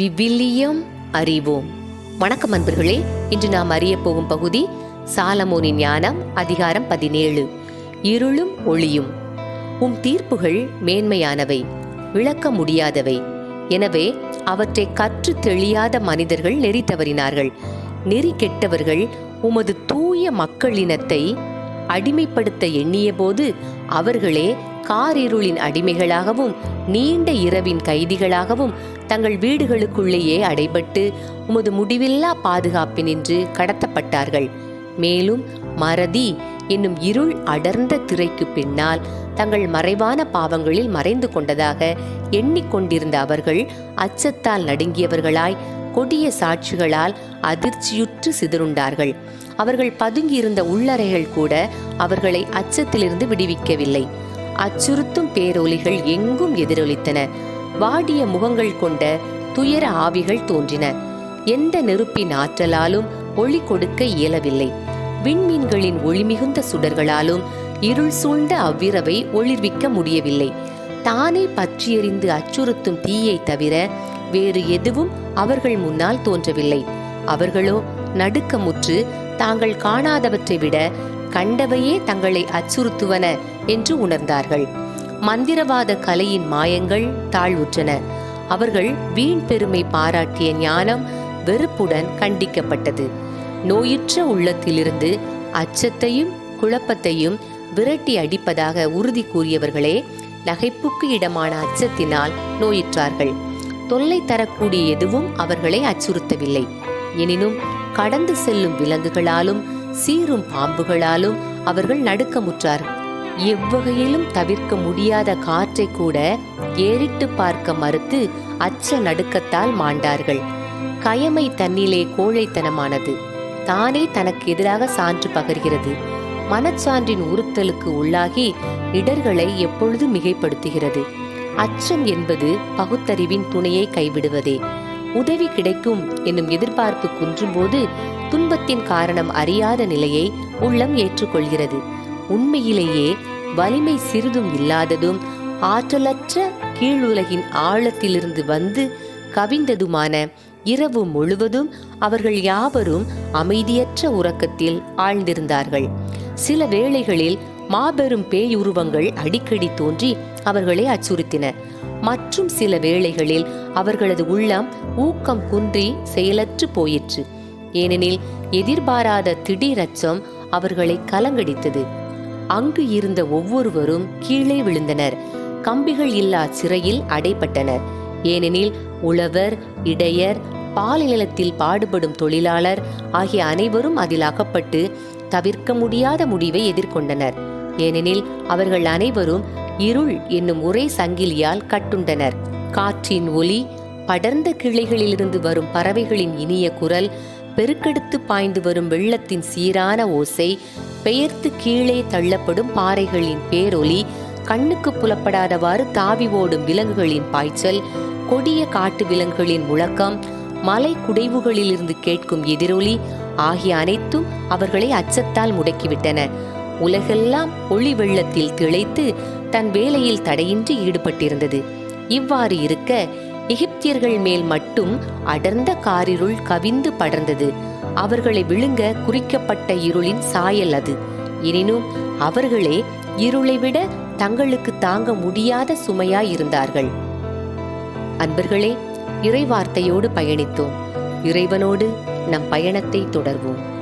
விவிலியம் அறிவோம். வணக்கம் அன்பர்களே இன்று நாம் அறிய போகும் பகுதி சாலமோனின் ஞானம் அதிகாரம் பதினேழு. இருளும் ஒளியும். உம் தீர்ப்புகள் மேன்மையானவை விளக்க முடியாதவை. எனவே அவற்றை கற்று தெளியாத மனிதர்கள் நெறி தவறினார்கள். நெறி கெட்டவர்கள் உமது தூய மக்களினத்தை அடிமைப்படுத்த எண்ணியபோது அவர்களே காரிருளின் அடிமைகளாகவும் நீண்ட இரவின் கைதிகளாகவும் தங்கள் வீடுகளுக்குள்ளேயே அடைபட்டு உமது முடிவில்லா பாதுகாப்பினின்று கடத்தப்பட்டார்கள். மேலும் மறதி என்னும் இருள் அடர்ந்த திரைக்கு பின்னால் தங்கள் மறைவான பாவங்களில் மறைந்து கொண்டதாக எண்ணிக்கொண்டிருந்த அவர்கள் அச்சத்தால் நடுங்கியவர்களாய் கொடிய சாட்சிகளால் அதிர்ச்சியுற்று சிதறுண்டார்கள். அவர்கள் பதுங்கியிருந்த உள்ளறைகள் கூட அவர்களை அச்சத்திலிருந்து விடுவிக்கவில்லை. அச்சுறுத்தும் பேரொலிகள் எங்கும் எதிரொலித்தன. வாடிய முகங்கள் கொண்ட துயர ஆவிகள் தோன்றின. எந்த நெருப்பின் ஆற்றலாலும் ஒளி கொடுக்க இயலவில்லை. விண்மீன்களின் ஒளிமிகுந்த சுடர்களாலும் இருள் சூழ்ந்த அவ்விரவை ஒளிர்விக்க முடியவில்லை. தானே பற்றியெறிந்து அச்சுறுத்தும் தீயை தவிர வேறு எதுவும் அவர்கள் முன்னால் தோன்றவில்லை. அவர்களோ நடுக்கமுற்று தாங்கள் காணாதவற்றை விட கண்டவையே தங்களை அச்சுறுத்துவன என்று உணர்ந்தார்கள். மந்திரவாத கலையின் மாயங்கள் தாழ்வுற்றன. அவர்கள் வீண் பெருமை பாராட்டிய ஞானம் வெறுப்புடன் கண்டிக்கப்பட்டது. நோயுற்ற உள்ளத்திலிருந்து அச்சத்தையும் குழப்பத்தையும் விரட்டி அடிப்பதாக உறுதி கூறியவர்களே நகைப்புக்கு இடமான அச்சத்தினால் நோயுற்றார்கள். தொல்லை தரக்கூடிய எதுவும் அவர்களை அச்சுறுத்தவில்லை. எனினும் கடந்து செல்லும் விலங்குகளாலும் சீரும் பாம்புகளாலும் அவர்கள் நடுக்கமுற்றார்கள். எவ்வகையிலும் தவிர்க்க முடியாத காற்றை கூட ஏறிட்டு பார்க்க மறுத்து அச்ச நடுக்கத்தால் மாண்டார்கள். கயமை தன்னிலே கோழைத்தனமானது. தானே தனக்கு எதிராக சான்று பகர்கிறது. மனச்சான்றின் உறுத்தலுக்கு உள்ளாகி இடர்களை எப்பொழுது மிகைப்படுத்துகிறது. அச்சம் என்பது பகுத்தறிவின் துணையை கைவிடுவதே. உதவி கிடைக்கும் என்னும் எதிர்பார்ப்பு குன்றும்போது துன்பத்தின் காரணம் அறியாத நிலையை உள்ளம் ஏற்றுக்கொள்கிறது. உண்மையிலேயே வலிமை சிறிதும் இல்லாததும் ஆற்றலற்ற கீழுலகின் ஆழத்திலிருந்து வந்து கவிந்ததுமான இரவு முழுவதும் அவர்கள் யாவரும் அமைதியற்ற உறக்கத்தில் ஆழ்ந்திருந்தார்கள். சில வேளைகளில் மாபெரும் பேயுருவங்கள் அடிக்கடி தோன்றி அவர்களை அச்சுறுத்தின. மற்றும் சில வேளைகளில் அவர்களது உள்ளம் ஊக்கம் குன்றி செயலற்று போயிற்று. ஏனெனில் எதிர்பாராத திடீர் அச்சம் அவர்களை கலங்கடித்தது. அங்கு இருந்த ஒவ்வொருவரும் கீழே விழுந்தனர். கம்பிகள் இல்லா சிறையில் அடைப்பட்டனர். ஏனெனில் உழவர் இடையர் பாலிநிலத்தில் பாடுபடும் தொழிலாளர் ஆகிய அனைவரும் அதில் அகப்பட்டு தவிர்க்க முடியாத முடிவை எதிர்கொண்டனர். ஏனெனில் அவர்கள் அனைவரும் இருள் என்னும் ஒரே சங்கிலியால் கட்டுண்டனர். காற்றின் ஒலி படர்ந்த கிளைகளிலிருந்து வரும் பறவைகளின் இனிய குரல் பெருக்கெடுத்து பாய்ந்து வரும் வெள்ளத்தின் சீரான ஓசை பெயர்த்து கீழே தள்ளப்படும் பாறைகளின் பேரொலி கண்ணுக்கு புலப்படாதவாறு தாவி ஓடும் விலங்குகளின் பாய்ச்சல் கொடிய காட்டு விலங்குகளின் முழக்கம் மலை குடைவுகளிலிருந்து கேட்கும் எதிரொலி ஆகிய அனைத்தும் அவர்களை அச்சத்தால் முடக்கிவிட்டன. உலகெல்லாம் ஒளி வெள்ளத்தில் திளைத்து தன் வேலையில் தடையின்றி ஈடுபட்டிருந்தது. இவ்வாறு இருக்க எகிப்தியர்கள் மேல் மட்டும் அடர்ந்த காரிருள் கவிந்து படர்ந்தது. அவர்களை விழுங்க குறிக்கப்பட்ட இருளின் சாயல் அது. எனினும் அவர்களே இருளை விட தங்களுக்கு தாங்க முடியாத சுமையாயிருந்தார்கள். அன்பர்களே இறைவார்த்தையோடு பயணித்தோம். இறைவனோடு நம் பயணத்தை தொடர்வோம்.